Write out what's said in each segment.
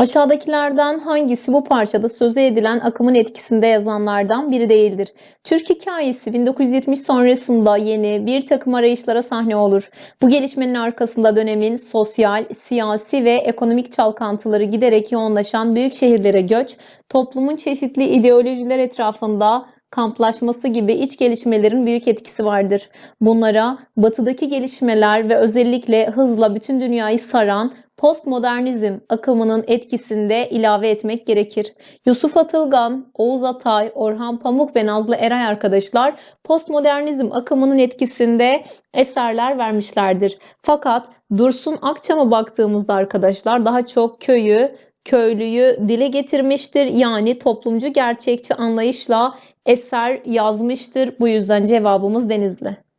Aşağıdakilerden hangisi bu parçada sözü edilen akımın etkisinde yazanlardan biri değildir? Türk hikayesi 1970 sonrasında yeni bir takım arayışlara sahne olur. Bu gelişmenin arkasında dönemin sosyal, siyasi ve ekonomik çalkantıları giderek yoğunlaşan büyük şehirlere göç, toplumun çeşitli ideolojiler etrafında kamplaşması gibi iç gelişmelerin büyük etkisi vardır. Bunlara batıdaki gelişmeler ve özellikle hızla bütün dünyayı saran postmodernizm akımının etkisinde ilave etmek gerekir. Yusuf Atılgan, Oğuz Atay, Orhan Pamuk ve Nazlı Eray arkadaşlar postmodernizm akımının etkisinde eserler vermişlerdir. Fakat Dursun Akçam'a baktığımızda arkadaşlar daha çok köyü, köylüyü dile getirmiştir. Yani toplumcu gerçekçi anlayışla eser yazmıştır. Bu yüzden cevabımız Denizli.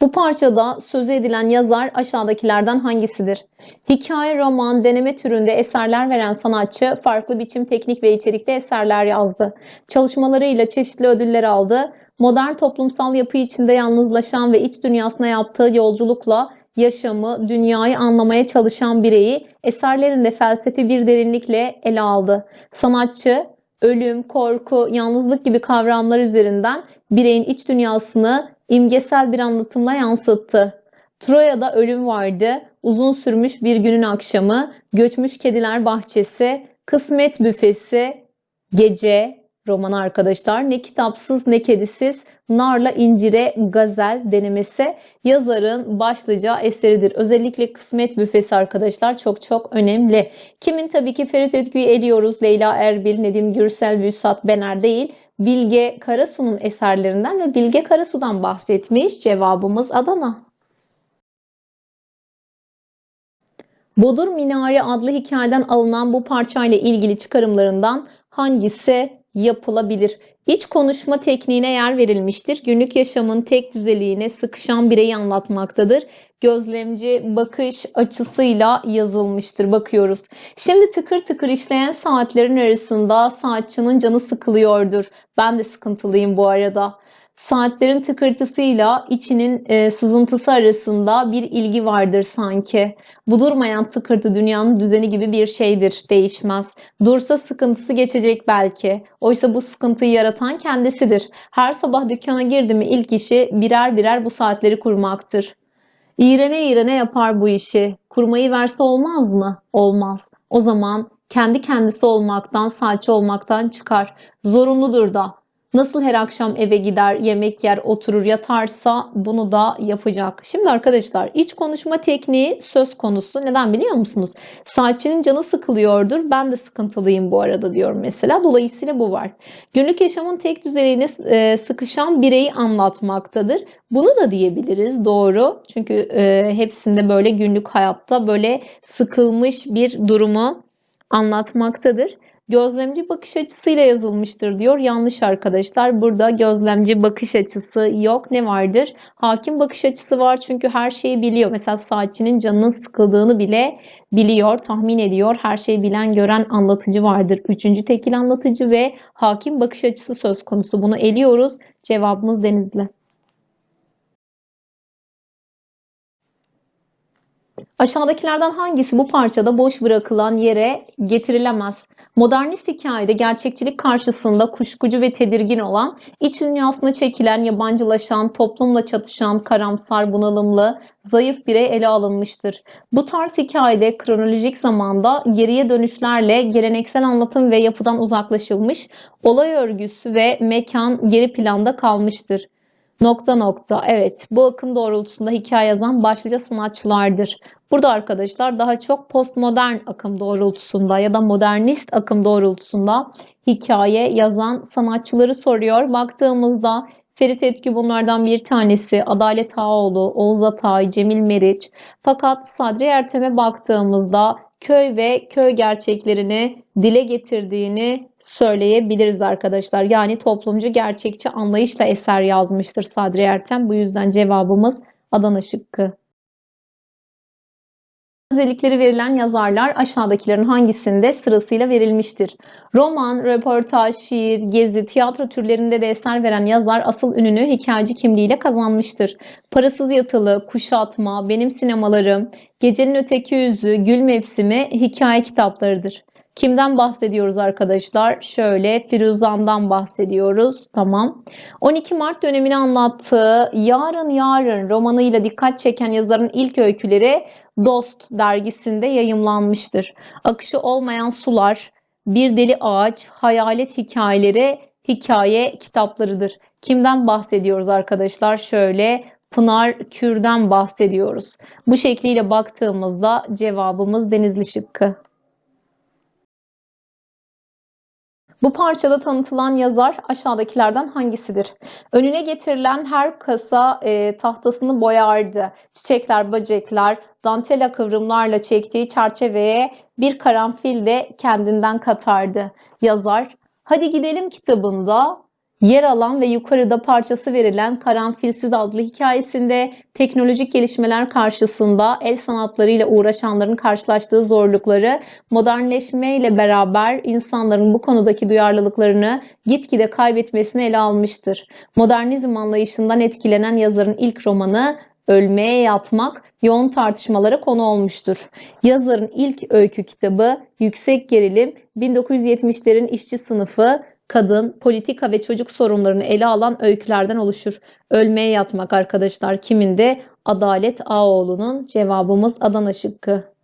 Bu parçada sözü edilen yazar aşağıdakilerden hangisidir? Hikaye, roman, deneme türünde eserler veren sanatçı farklı biçim, teknik ve içerikte eserler yazdı. Çalışmalarıyla çeşitli ödüller aldı. Modern toplumsal yapı içinde yalnızlaşan ve iç dünyasına yaptığı yolculukla yaşamı, dünyayı anlamaya çalışan bireyi eserlerinde felsefi bir derinlikle ele aldı. Sanatçı, ölüm, korku, yalnızlık gibi kavramlar üzerinden bireyin iç dünyasını imgesel bir anlatımla yansıttı. Troya'da ölüm vardı, uzun sürmüş bir günün akşamı, göçmüş kediler bahçesi, kısmet büfesi, gece, roman arkadaşlar, ne kitapsız ne kedisiz, narla incire gazel denemesi yazarın başlıca eseridir. Özellikle kısmet büfesi arkadaşlar çok çok önemli. Kimin tabii ki Ferit Ötkü'yü eliyoruz. Leyla Erbil, Nedim Gürsel, Vüsat Bener değil. Bilge Karasu'nun eserlerinden ve Bilge Karasu'dan bahsetmiş. Cevabımız Adana. Bodur Minare adlı hikayeden alınan bu parçayla ilgili çıkarımlarından hangisi yapılabilir? İç konuşma tekniğine yer verilmiştir. Günlük yaşamın tek düzeliğine sıkışan bireyi anlatmaktadır. Gözlemci bakış açısıyla yazılmıştır. Bakıyoruz. Şimdi tıkır tıkır işleyen saatlerin arasında saatçının canı sıkılıyordur. Ben de sıkıntılıyım bu arada. Saatlerin tıkırtısıyla içinin e, sızıntısı arasında bir ilgi vardır sanki. Bu durmayan tıkırtı dünyanın düzeni gibi bir şeydir, değişmez. Dursa sıkıntısı geçecek belki. Oysa bu sıkıntıyı yaratan kendisidir. Her sabah dükkana girdi mi ilk işi birer birer bu saatleri kurmaktır. İğrene iğrene yapar bu işi. Kurmayı verse olmaz mı? Olmaz. O zaman kendi kendisi olmaktan, saatçi olmaktan çıkar. Zorunludur da. Nasıl her akşam eve gider, yemek yer, oturur, yatarsa bunu da yapacak. Şimdi arkadaşlar iç konuşma tekniği söz konusu. Neden biliyor musunuz? Saatçinin canı sıkılıyordur. Ben de sıkıntılıyım bu arada diyorum mesela. Dolayısıyla bu var. Günlük yaşamın tek düzeliğine sıkışan bireyi anlatmaktadır. Bunu da diyebiliriz doğru. Çünkü e, hepsinde böyle günlük hayatta böyle sıkılmış bir durumu anlatmaktadır. Gözlemci bakış açısıyla yazılmıştır diyor. Yanlış arkadaşlar. Burada gözlemci bakış açısı yok. Ne vardır? Hakim bakış açısı var çünkü her şeyi biliyor. Mesela saatçinin canının sıkıldığını bile biliyor, tahmin ediyor. Her şeyi bilen, gören anlatıcı vardır. Üçüncü tekil anlatıcı ve hakim bakış açısı söz konusu. Bunu eliyoruz. Cevabımız Denizli. Aşağıdakilerden hangisi bu parçada boş bırakılan yere getirilemez? Modernist hikayede gerçekçilik karşısında kuşkucu ve tedirgin olan, iç dünyasına çekilen, yabancılaşan, toplumla çatışan, karamsar, bunalımlı, zayıf birey ele alınmıştır. Bu tarz hikayede kronolojik zamanda geriye dönüşlerle geleneksel anlatım ve yapıdan uzaklaşılmış, olay örgüsü ve mekan geri planda kalmıştır. Nokta nokta. Evet, bu akım doğrultusunda hikaye yazan başlıca sanatçılardır. Burada arkadaşlar daha çok postmodern akım doğrultusunda ya da modernist akım doğrultusunda hikaye yazan sanatçıları soruyor. Baktığımızda Ferit Etki bunlardan bir tanesi. Adalet Ağoğlu, Oğuz Atay, Cemil Meriç. Fakat Sadri Ertem'e baktığımızda köy ve köy gerçeklerini dile getirdiğini söyleyebiliriz arkadaşlar. Yani toplumcu gerçekçi anlayışla eser yazmıştır Sadri Ertem. Bu yüzden cevabımız Adana şıkkı. Özellikleri verilen yazarlar aşağıdakilerin hangisinde sırasıyla verilmiştir? Roman, röportaj, şiir, gezi, tiyatro türlerinde de eser veren yazar asıl ününü hikayeci kimliğiyle kazanmıştır. Parasız Yatılı, Kuşatma, Benim Sinemalarım, Gecenin Öteki Yüzü, Gül Mevsimi hikaye kitaplarıdır. Kimden bahsediyoruz arkadaşlar? Şöyle Firuzan'dan bahsediyoruz. Tamam. 12 Mart dönemini anlattığı Yarın Yarın romanıyla dikkat çeken yazarın ilk öyküleri Dost dergisinde yayımlanmıştır. Akışı olmayan sular, Bir Deli Ağaç, Hayalet Hikayeleri hikaye kitaplarıdır. Kimden bahsediyoruz arkadaşlar? Şöyle Pınar Kür'den bahsediyoruz. Bu şekliyle baktığımızda cevabımız Denizli şıkkı. Bu parçada tanıtılan yazar aşağıdakilerden hangisidir? Önüne getirilen her kasa e, tahtasını boyardı. Çiçekler, böcekler, dantela kıvrımlarla çektiği çerçeveye bir karanfil de kendinden katardı. Yazar, Hadi Gidelim kitabında yer alan ve yukarıda parçası verilen Karanfilsiz adlı hikayesinde teknolojik gelişmeler karşısında el sanatlarıyla uğraşanların karşılaştığı zorlukları modernleşmeyle beraber insanların bu konudaki duyarlılıklarını gitgide kaybetmesini ele almıştır. Modernizm anlayışından etkilenen yazarın ilk romanı Ölmeye Yatmak yoğun tartışmalara konu olmuştur. Yazarın ilk öykü kitabı Yüksek Gerilim 1970'lerin işçi sınıfı kadın, politika ve çocuk sorunlarını ele alan öykülerden oluşur. Ölmeye yatmak arkadaşlar kiminde? Adalet Ağoğlu'nun cevabımız Adana şıkkı.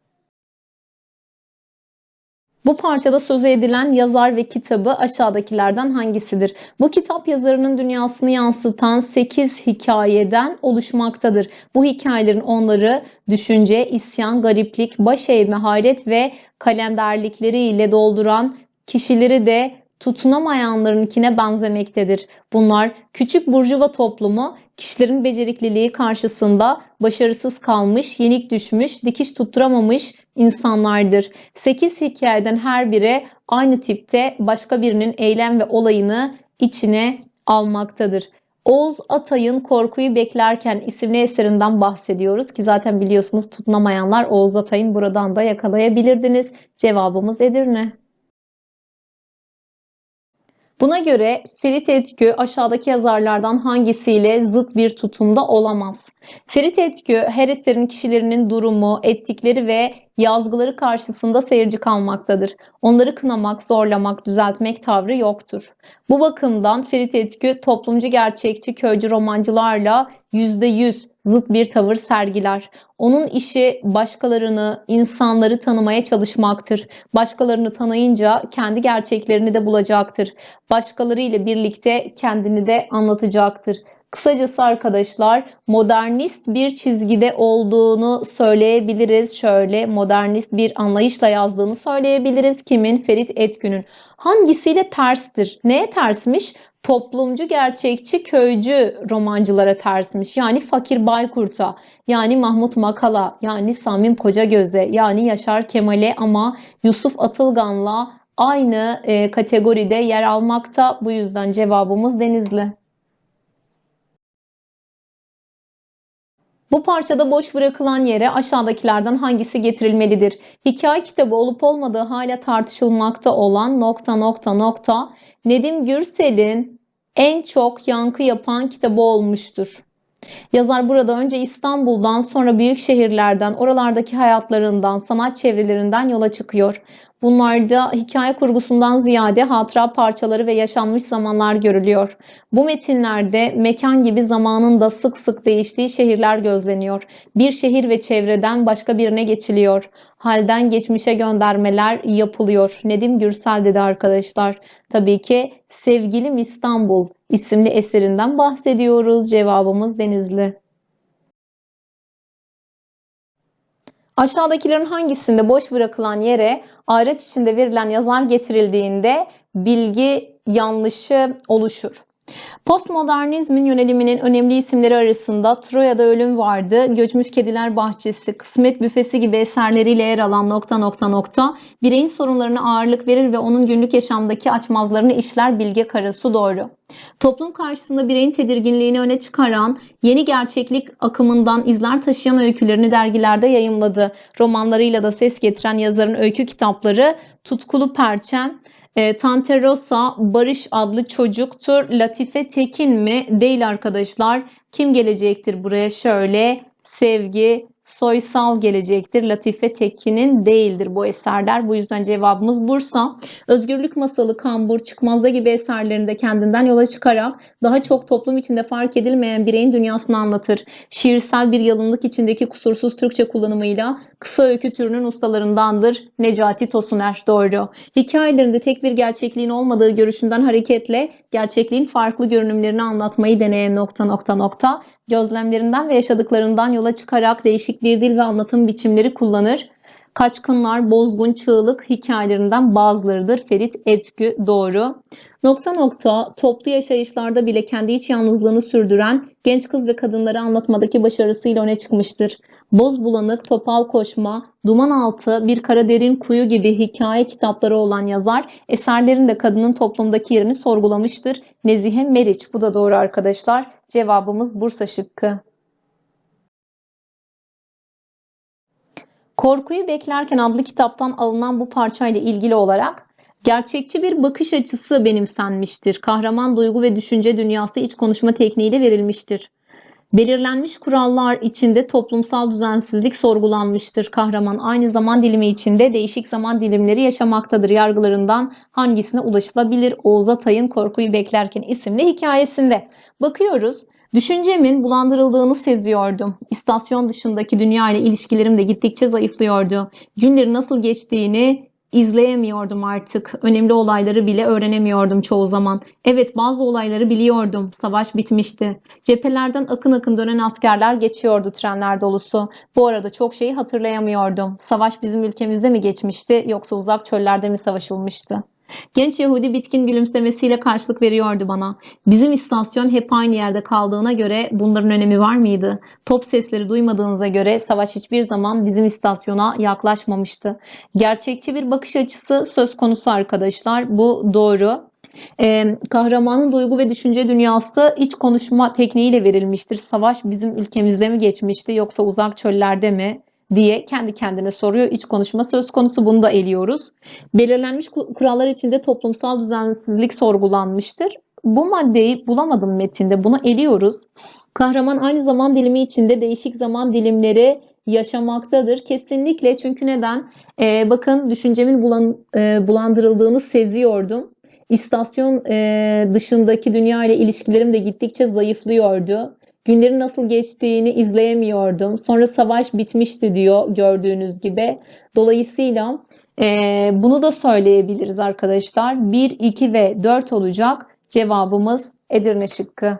Bu parçada sözü edilen yazar ve kitabı aşağıdakilerden hangisidir? Bu kitap yazarının dünyasını yansıtan 8 hikayeden oluşmaktadır. Bu hikayelerin onları düşünce, isyan, gariplik, baş eğme, hayret ve kalenderlikleriyle dolduran kişileri de tutunamayanlarınkine benzemektedir. Bunlar küçük burjuva toplumu kişilerin becerikliliği karşısında başarısız kalmış, yenik düşmüş, dikiş tutturamamış insanlardır. 8 hikayeden her biri aynı tipte başka birinin eylem ve olayını içine almaktadır. Oğuz Atay'ın Korkuyu Beklerken isimli eserinden bahsediyoruz ki zaten biliyorsunuz tutunamayanlar Oğuz Atay'ın buradan da yakalayabilirdiniz. Cevabımız Edirne. Buna göre Ferit Etkü aşağıdaki yazarlardan hangisiyle zıt bir tutumda olamaz? Ferit Etkü her eserin kişilerinin durumu, ettikleri ve yazgıları karşısında seyirci kalmaktadır. Onları kınamak, zorlamak, düzeltmek tavrı yoktur. Bu bakımdan Ferit Etkü toplumcu gerçekçi köycü romancılarla %100 zıt bir tavır sergiler. Onun işi başkalarını, insanları tanımaya çalışmaktır. Başkalarını tanıyınca kendi gerçeklerini de bulacaktır. Başkaları ile birlikte kendini de anlatacaktır. Kısacası arkadaşlar modernist bir çizgide olduğunu söyleyebiliriz. Şöyle modernist bir anlayışla yazdığını söyleyebiliriz. Kimin? Ferit Etkün'ün. Hangisiyle terstir? Neye tersmiş? toplumcu gerçekçi köycü romancılara tersmiş. Yani Fakir Baykurt'a, yani Mahmut Makala, yani Samim Kocagöz'e, yani Yaşar Kemal'e ama Yusuf Atılgan'la aynı e, kategoride yer almakta. Bu yüzden cevabımız Denizli. Bu parçada boş bırakılan yere aşağıdakilerden hangisi getirilmelidir? Hikaye kitabı olup olmadığı hala tartışılmakta olan nokta nokta nokta Nedim Gürsel'in en çok yankı yapan kitabı olmuştur. Yazar burada önce İstanbul'dan sonra büyük şehirlerden, oralardaki hayatlarından, sanat çevrelerinden yola çıkıyor. Bunlarda hikaye kurgusundan ziyade hatıra parçaları ve yaşanmış zamanlar görülüyor. Bu metinlerde mekan gibi zamanın da sık sık değiştiği şehirler gözleniyor. Bir şehir ve çevreden başka birine geçiliyor. Halden geçmişe göndermeler yapılıyor. Nedim Gürsel dedi arkadaşlar. Tabii ki Sevgilim İstanbul isimli eserinden bahsediyoruz. Cevabımız Denizli. Aşağıdakilerin hangisinde boş bırakılan yere ayraç içinde verilen yazar getirildiğinde bilgi yanlışı oluşur? Postmodernizmin yöneliminin önemli isimleri arasında Troya'da Ölüm vardı, Göçmüş Kediler Bahçesi, Kısmet Büfesi gibi eserleriyle yer alan nokta nokta nokta bireyin sorunlarına ağırlık verir ve onun günlük yaşamdaki açmazlarını işler Bilge Karasu doğru. Toplum karşısında bireyin tedirginliğini öne çıkaran, yeni gerçeklik akımından izler taşıyan öykülerini dergilerde yayımladı. Romanlarıyla da ses getiren yazarın öykü kitapları Tutkulu Perçem, e, Tante Rosa, Barış adlı çocuktur. Latife Tekin mi? Değil arkadaşlar. Kim gelecektir buraya? Şöyle Sevgi Soysal gelecektir. Latife Tekin'in değildir bu eserler. Bu yüzden cevabımız Bursa. Özgürlük Masalı, Kambur, Çıkmazda gibi eserlerinde kendinden yola çıkarak daha çok toplum içinde fark edilmeyen bireyin dünyasını anlatır. Şiirsel bir yalınlık içindeki kusursuz Türkçe kullanımıyla kısa öykü türünün ustalarındandır. Necati Tosuner doğru. Hikayelerinde tek bir gerçekliğin olmadığı görüşünden hareketle gerçekliğin farklı görünümlerini anlatmayı deneyen nokta nokta nokta gözlemlerinden ve yaşadıklarından yola çıkarak değişik bir dil ve anlatım biçimleri kullanır. Kaçkınlar, bozgun, çığlık hikayelerinden bazılarıdır. Ferit Etkü doğru. Nokta nokta toplu yaşayışlarda bile kendi iç yalnızlığını sürdüren genç kız ve kadınları anlatmadaki başarısıyla öne çıkmıştır. Boz bulanık, topal koşma, duman altı, bir kara derin kuyu gibi hikaye kitapları olan yazar eserlerinde kadının toplumdaki yerini sorgulamıştır. Nezihe Meriç bu da doğru arkadaşlar. Cevabımız Bursa şıkkı. Korkuyu Beklerken adlı kitaptan alınan bu parçayla ilgili olarak gerçekçi bir bakış açısı benimsenmiştir. Kahraman duygu ve düşünce dünyası iç konuşma tekniğiyle verilmiştir. Belirlenmiş kurallar içinde toplumsal düzensizlik sorgulanmıştır. Kahraman aynı zaman dilimi içinde değişik zaman dilimleri yaşamaktadır. Yargılarından hangisine ulaşılabilir? Oğuz Atay'ın Korkuyu Beklerken isimli hikayesinde. Bakıyoruz. Düşüncemin bulandırıldığını seziyordum. İstasyon dışındaki dünya ile ilişkilerim de gittikçe zayıflıyordu. Günlerin nasıl geçtiğini izleyemiyordum artık. Önemli olayları bile öğrenemiyordum çoğu zaman. Evet bazı olayları biliyordum. Savaş bitmişti. Cephelerden akın akın dönen askerler geçiyordu trenler dolusu. Bu arada çok şeyi hatırlayamıyordum. Savaş bizim ülkemizde mi geçmişti yoksa uzak çöllerde mi savaşılmıştı? Genç Yahudi bitkin gülümsemesiyle karşılık veriyordu bana. Bizim istasyon hep aynı yerde kaldığına göre bunların önemi var mıydı? Top sesleri duymadığınıza göre savaş hiçbir zaman bizim istasyona yaklaşmamıştı. Gerçekçi bir bakış açısı söz konusu arkadaşlar. Bu doğru. Ee, kahramanın duygu ve düşünce dünyası iç konuşma tekniğiyle verilmiştir. Savaş bizim ülkemizde mi geçmişti yoksa uzak çöllerde mi? Diye kendi kendine soruyor. İç konuşma söz konusu bunu da eliyoruz. Belirlenmiş kurallar içinde toplumsal düzensizlik sorgulanmıştır. Bu maddeyi bulamadım metinde. Bunu eliyoruz. Kahraman aynı zaman dilimi içinde değişik zaman dilimleri yaşamaktadır. Kesinlikle çünkü neden? Ee, bakın düşüncemin bulan, e, bulandırıldığını seziyordum. İstasyon e, dışındaki dünya ile ilişkilerim de gittikçe zayıflıyordu. Günlerin nasıl geçtiğini izleyemiyordum. Sonra savaş bitmişti diyor gördüğünüz gibi. Dolayısıyla e, bunu da söyleyebiliriz arkadaşlar. 1, 2 ve 4 olacak. Cevabımız Edirne şıkkı.